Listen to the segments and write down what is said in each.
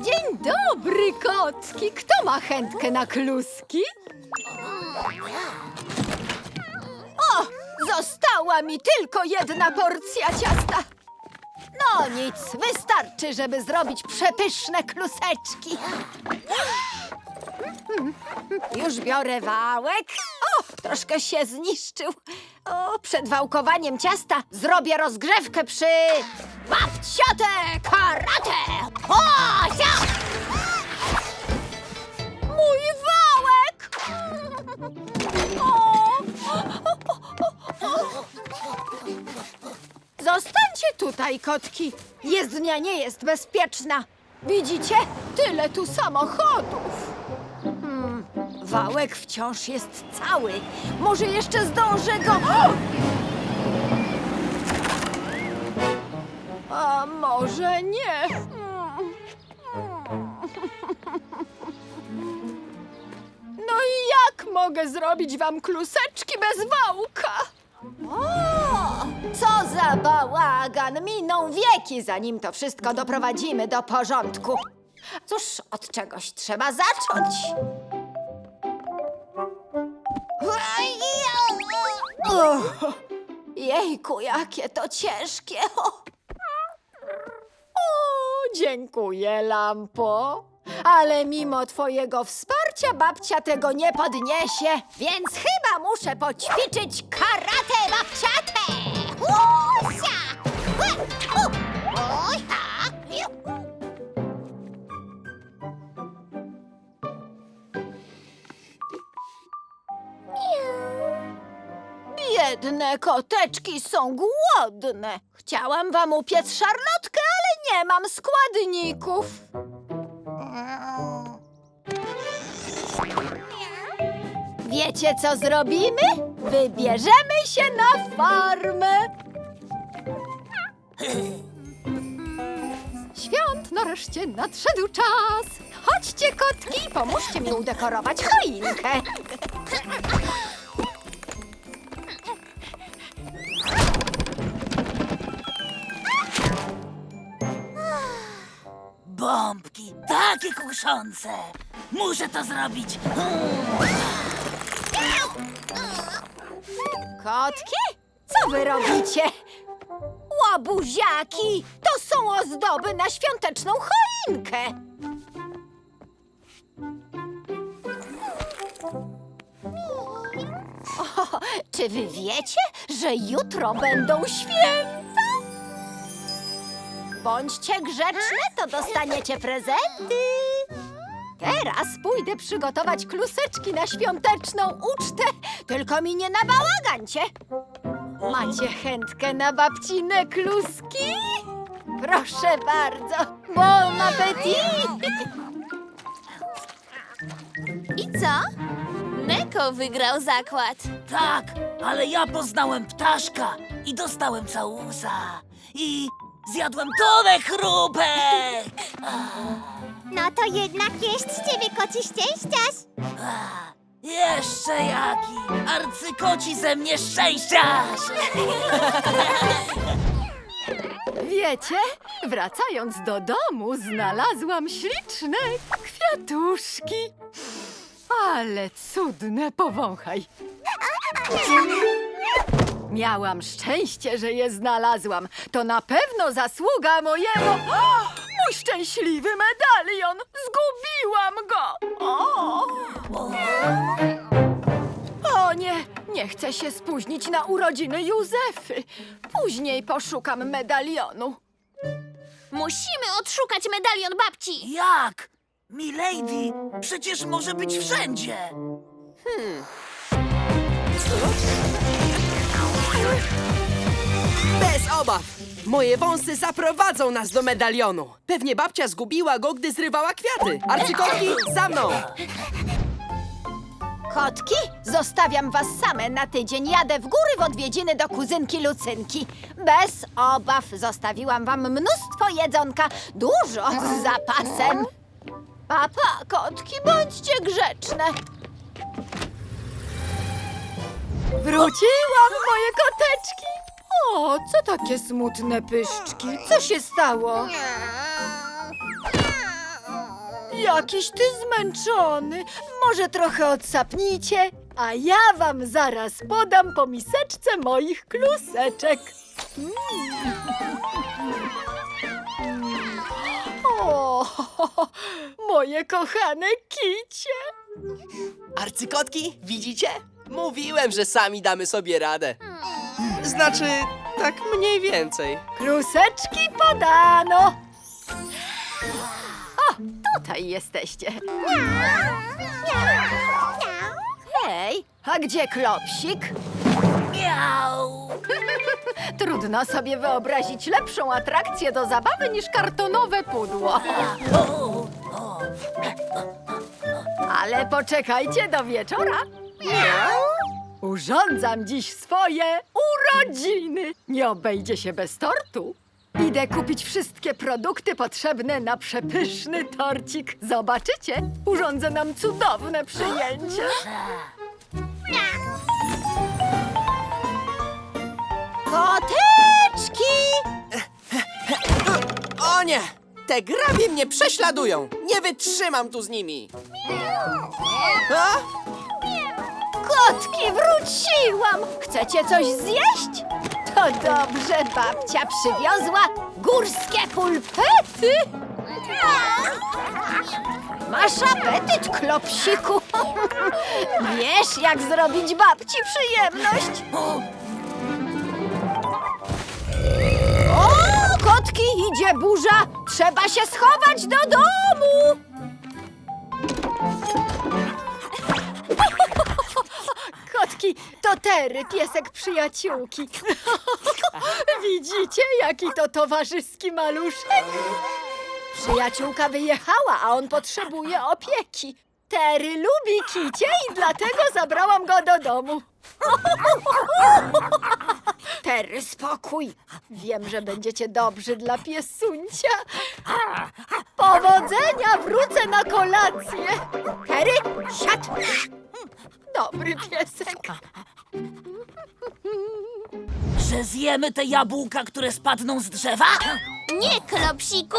Dzień dobry, kotki. Kto ma chętkę na kluski? O, została mi tylko jedna porcja ciasta. No nic, wystarczy, żeby zrobić przepyszne kluseczki. Już biorę wałek. O, troszkę się zniszczył. O, przed wałkowaniem ciasta zrobię rozgrzewkę przy babciate karate. O, ja! Mój wałek! O! Zostańcie tutaj, kotki. Jezdnia nie jest bezpieczna. Widzicie? Tyle tu samochodów. Wałek wciąż jest cały. Może jeszcze zdążę go... A może nie? No i jak mogę zrobić wam kluseczki bez wałka? O, co za bałagan! Miną wieki, zanim to wszystko doprowadzimy do porządku. Cóż, od czegoś trzeba zacząć. Jejku, jakie to ciężkie. O, dziękuję, lampo. Ale mimo twojego wsparcia babcia tego nie podniesie, więc chyba muszę poćwiczyć karate babciate. Usia! Biedne koteczki są głodne. Chciałam wam upiec szarlotkę, ale nie mam składników. Wiecie, co zrobimy? Wybierzemy się na farmę. Świąt nareszcie nadszedł czas. Chodźcie, kotki, pomóżcie mi udekorować choinkę. Bombki, takie kuszące! Muszę to zrobić! Kotki? Co wy robicie? Łabuziaki! To są ozdoby na świąteczną choinkę! O, czy wy wiecie, że jutro będą święta? Bądźcie grzeczne, to dostaniecie prezenty. Teraz pójdę przygotować kluseczki na świąteczną ucztę. Tylko mi nie nabałagancie. Macie chętkę na babcine kluski? Proszę bardzo. Bon appetit! I co? Neko wygrał zakład. Tak, ale ja poznałem ptaszka i dostałem całusa. I zjadłem tonę chrupek! No to jednak jest z ciebie koci szczęściarz. Jeszcze jaki! Arcykoci ze mnie szczęściarz! Wiecie, wracając do domu, znalazłam śliczne kwiatuszki. Ale cudne, powąchaj. Miałam szczęście, że je znalazłam. To na pewno zasługa mojego... O, mój szczęśliwy medalion! Zgubiłam go! O! o nie, nie chcę się spóźnić na urodziny Józefy. Później poszukam medalionu. Musimy odszukać medalion babci. Jak? Milady przecież może być wszędzie! Bez obaw! Moje wąsy zaprowadzą nas do medalionu. Pewnie babcia zgubiła go, gdy zrywała kwiaty. Arcykotki, za mną! Kotki, zostawiam was same na tydzień. Jadę w góry w odwiedziny do kuzynki Lucynki. Bez obaw zostawiłam wam mnóstwo jedzonka, dużo z zapasem. Papa, kotki, bądźcie grzeczne. Wróciłam, moje koteczki. O, co takie smutne pyszczki? Co się stało? Jakiś ty zmęczony. Może trochę odsapnijcie, a ja wam zaraz podam po miseczce moich kluseczek. Mm. O, moje kochane kicie. Arcykotki, widzicie? Mówiłem, że sami damy sobie radę. Znaczy, tak mniej więcej. Kluseczki podano. O, tutaj jesteście. Hej, a gdzie klopsik? Miau! Trudno sobie wyobrazić lepszą atrakcję do zabawy niż kartonowe pudło. Ale poczekajcie do wieczora. Urządzam dziś swoje urodziny. Nie obejdzie się bez tortu. Idę kupić wszystkie produkty potrzebne na przepyszny torcik. Zobaczycie, urządzę nam cudowne przyjęcie. Koteczki! O nie! Te grabie mnie prześladują! Nie wytrzymam tu z nimi! A? Kotki, wróciłam! Chcecie coś zjeść? To dobrze, babcia przywiozła górskie pulpety. Masz apetyt, klopsiku. Wiesz, jak zrobić babci przyjemność? O, kotki, idzie burza! Trzeba się schować do domu! Kotki, to Tery, piesek przyjaciółki. Widzicie, jaki to towarzyski maluszek? Przyjaciółka wyjechała, a on potrzebuje opieki. Tery lubi kicie i dlatego zabrałam go do domu. Tery, spokój. Wiem, że będziecie dobrzy dla piesuncia. Powodzenia, wrócę na kolację. Tery, siad. Dobry piesek. Że zjemy te jabłka, które spadną z drzewa? Nie, Klopsiku!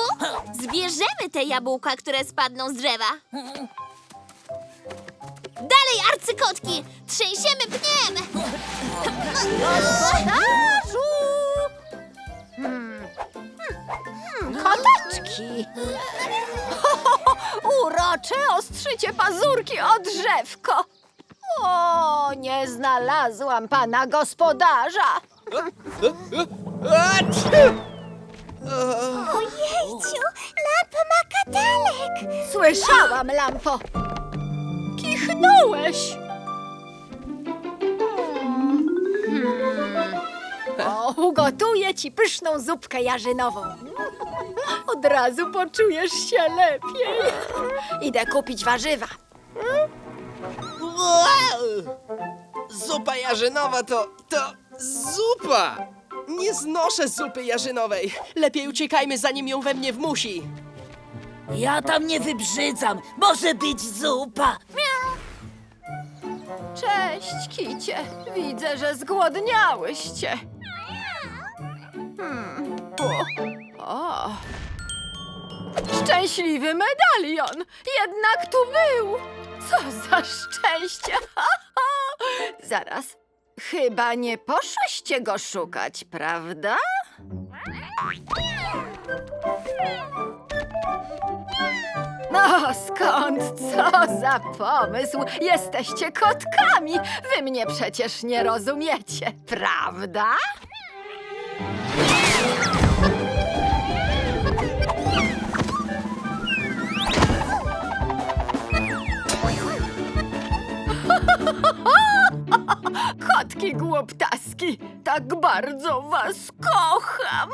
Zbierzemy te jabłka, które spadną z drzewa. Dalej, arcykotki! Trzęsiemy pniem! Gospodarzu! Hmm. Hmm, Koteczki! Urocze ostrzycie pazurki o drzewko! O, nie znalazłam pana gospodarza! Ojejciu, lampa ma katalek! Słyszałam, Lampo! Kichnąłeś! Hmm. O, ugotuję ci pyszną zupkę jarzynową. Od razu poczujesz się lepiej. Idę kupić warzywa. Wow! Zupa jarzynowa to... to zupa! Nie znoszę zupy jarzynowej. Lepiej uciekajmy, zanim ją we mnie wmusi. Ja tam nie wybrzydzam. Może być zupa. Cześć, kicie. Widzę, że zgłodniałyście. Hmm. O. o. Szczęśliwy medalion! Jednak tu był! Co za szczęście! Zaraz. Chyba nie poszłyście go szukać, prawda? No skąd? Co za pomysł? Jesteście kotkami! Wy mnie przecież nie rozumiecie, prawda? Kotki głuptaski, tak bardzo was kocham!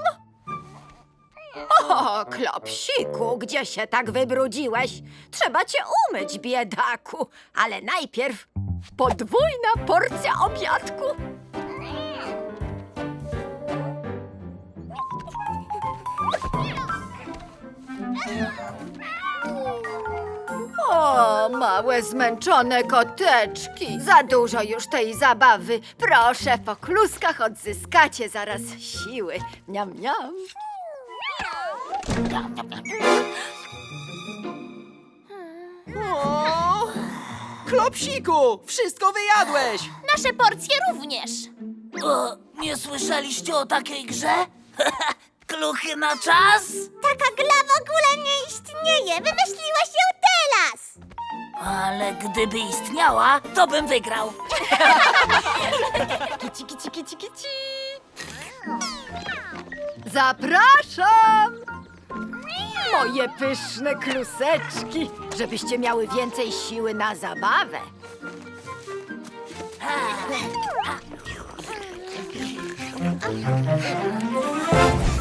O, Klopsiku, gdzie się tak wybrudziłeś? Trzeba cię umyć, biedaku. Ale najpierw podwójna porcja obiadku. Małe zmęczone koteczki. Za dużo już tej zabawy. Proszę, po kluskach odzyskacie zaraz siły. Niam, niam. Klopsiku, wszystko wyjadłeś! Nasze porcje również. O, nie słyszeliście o takiej grze? Kluchy na czas? Taka gra w ogóle nie istnieje. Wymyśliłeś ją teraz. Ale gdyby istniała, to bym wygrał. Kici, kici, kici, kici. Zapraszam! Moje pyszne kluseczki, żebyście miały więcej siły na zabawę.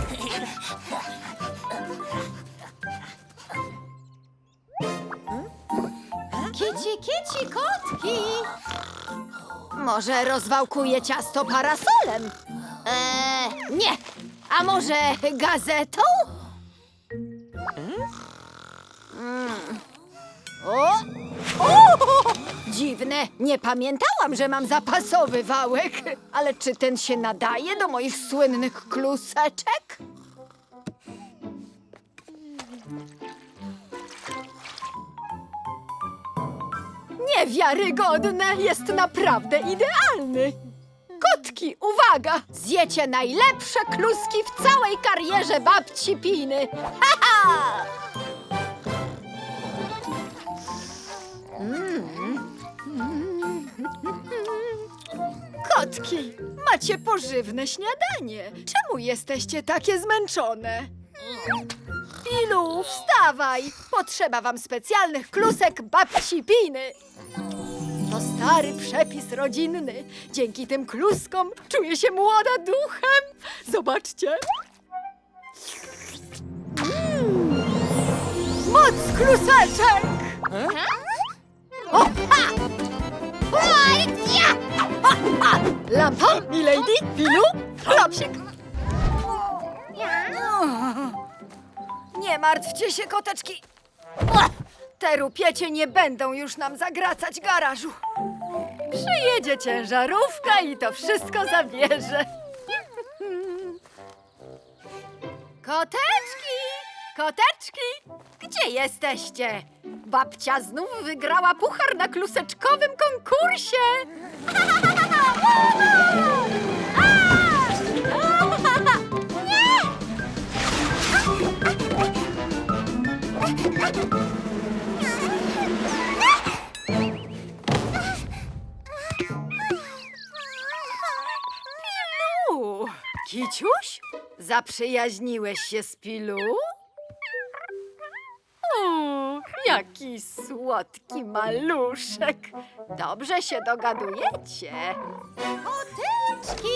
Kici, kotki! Może rozwałkuję ciasto parasolem? Eee, nie. A może gazetą? Mm. O! o! Dziwne, nie pamiętałam, że mam zapasowy wałek. Ale czy ten się nadaje do moich słynnych kluseczek? Niewiarygodne, jest naprawdę idealny. Kotki, uwaga! Zjecie najlepsze kluski w całej karierze babci Piny. Ha, ha! Kotki, macie pożywne śniadanie. Czemu jesteście takie zmęczone? Pilu, wstawaj! Potrzeba wam specjalnych klusek babci Piny. To stary przepis rodzinny. Dzięki tym kluskom czuję się młoda duchem. Zobaczcie. Mm. Moc kluseczek! O, ha! Lampa, milady, pilu, klopsik. Nie martwcie się, koteczki. Te rupiecie nie będą już nam zagracać garażu. Przyjedzie ciężarówka i to wszystko zabierze. Koteczki! Koteczki! Gdzie jesteście? Babcia znów wygrała puchar na kluseczkowym konkursie. Kiciuś? Zaprzyjaźniłeś się z Pilu? O, jaki słodki maluszek. Dobrze się dogadujecie. Koteczki!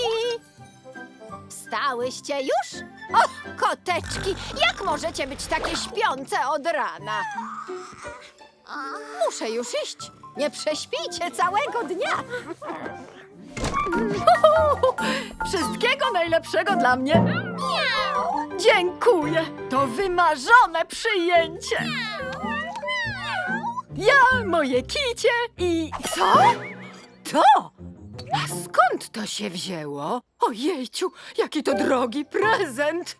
Wstałyście już? O, koteczki, jak możecie być takie śpiące od rana? Muszę już iść. Nie prześpijcie całego dnia. Wszystkiego najlepszego dla mnie. Dziękuję. To wymarzone przyjęcie. Ja, moje kicie i... Co? To? A skąd to się wzięło? Ojejciu, jaki to drogi prezent.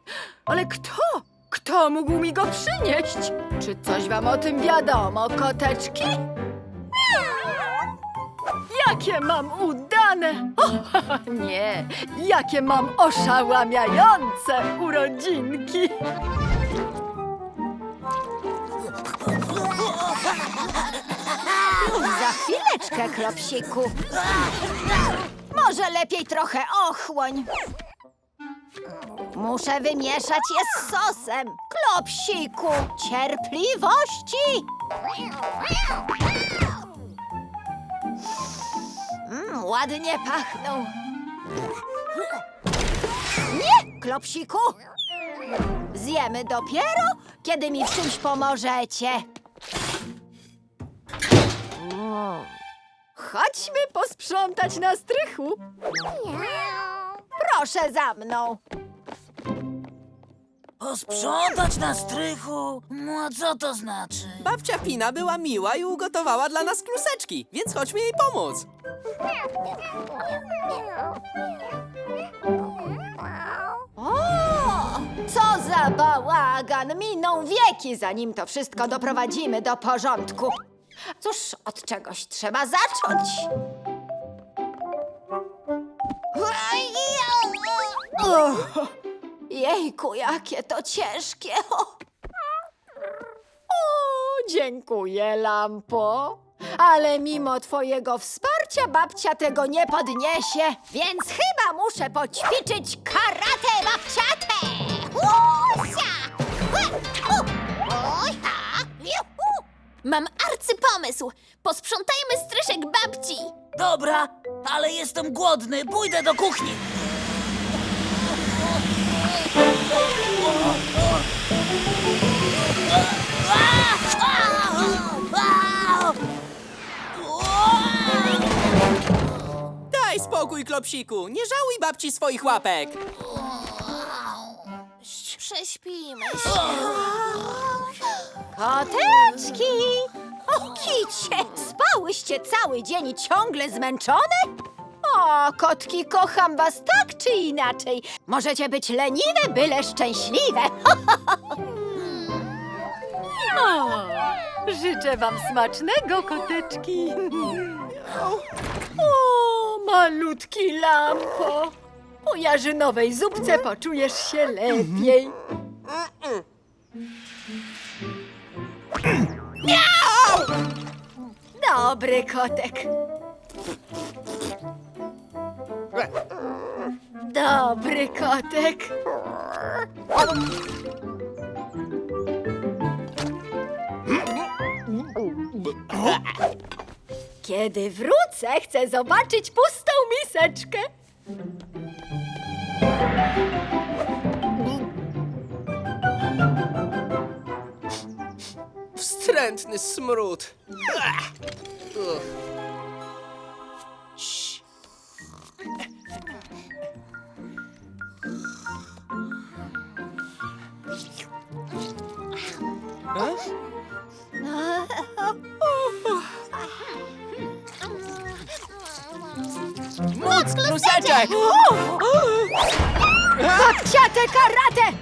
Ale kto? Kto mógł mi go przynieść? Czy coś wam o tym wiadomo, koteczki? Jakie mam udane! O, nie, jakie mam oszałamiające urodzinki! Za chwileczkę, Klopsiku. Może lepiej trochę ochłoń. Muszę wymieszać je z sosem. Klopsiku, cierpliwości! Mm, ładnie pachną. Nie, Klopsiku! Zjemy dopiero, kiedy mi w czymś pomożecie. Chodźmy posprzątać na strychu. Proszę za mną. Posprzątać na strychu? No a co to znaczy? Babcia Pina była miła i ugotowała dla nas kluseczki, więc chodźmy jej pomóc. O, co za bałagan! Miną wieki, zanim to wszystko doprowadzimy do porządku. Cóż, od czegoś trzeba zacząć. Uch, jejku, jakie to ciężkie. O, dziękuję, Lampo. Ale mimo twojego wsparcia babcia tego nie podniesie, więc chyba muszę poćwiczyć karate babciate. Usia! Mam arcypomysł! Posprzątajmy stryszek babci! Dobra, ale jestem głodny, pójdę do kuchni. Daj spokój, Klopsiku. Nie żałuj babci swoich łapek. Prześpijmy się. Koteczki! O, kicie! Spałyście cały dzień i ciągle zmęczone? O, kotki, kocham was tak czy inaczej. Możecie być leniwe, byle szczęśliwe. o, życzę wam smacznego, koteczki. O, malutki lampo. Po jarzynowej zupce poczujesz się lepiej. Dobry kotek. Dobry kotek. Kiedy wrócę, chcę zobaczyć pustą miseczkę. Wstrętny smród. Kluseczek! Babciate karate!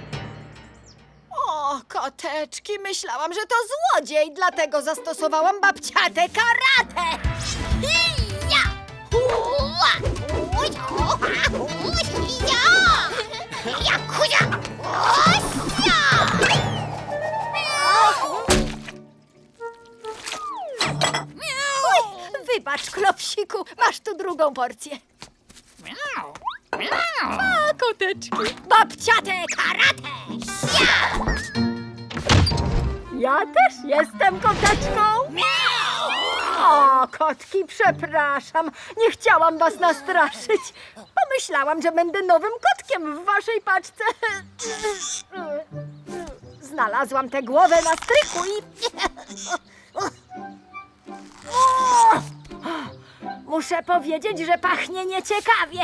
O, koteczki, myślałam, że to złodziej, dlatego zastosowałam babciate karate! Ja! Wybacz, klopsiku, masz tu drugą porcję. A, koteczki, babciate karate! Ja też jestem koteczką. O, kotki, przepraszam. Nie chciałam was nastraszyć. Pomyślałam, że będę nowym kotkiem w waszej paczce. Znalazłam tę głowę na strychu i... Muszę powiedzieć, że pachnie nieciekawie.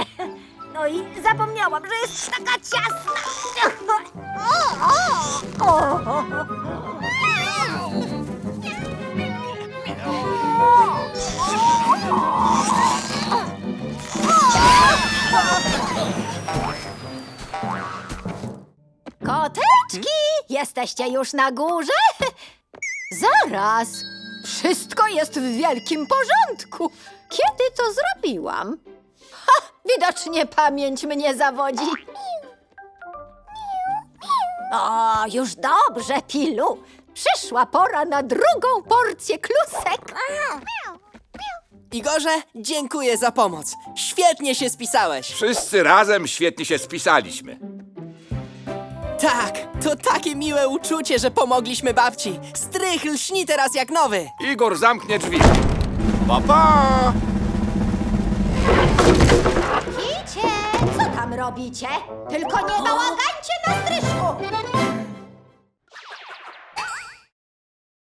No i zapomniałam, że jest taka ciasna. Koteczki, jesteście już na górze? Zaraz. Wszystko jest w wielkim porządku. Kiedy to zrobiłam? Widocznie pamięć mnie zawodzi. O, już dobrze, Pilu. Przyszła pora na drugą porcję klusek. Igorze, dziękuję za pomoc. Świetnie się spisałeś. Wszyscy razem świetnie się spisaliśmy. Tak, to takie miłe uczucie, że pomogliśmy babci. Strych lśni teraz jak nowy. Igor zamknie drzwi. Pa, pa! Kicie, co tam robicie? Tylko nie bałagańcie na stryżku.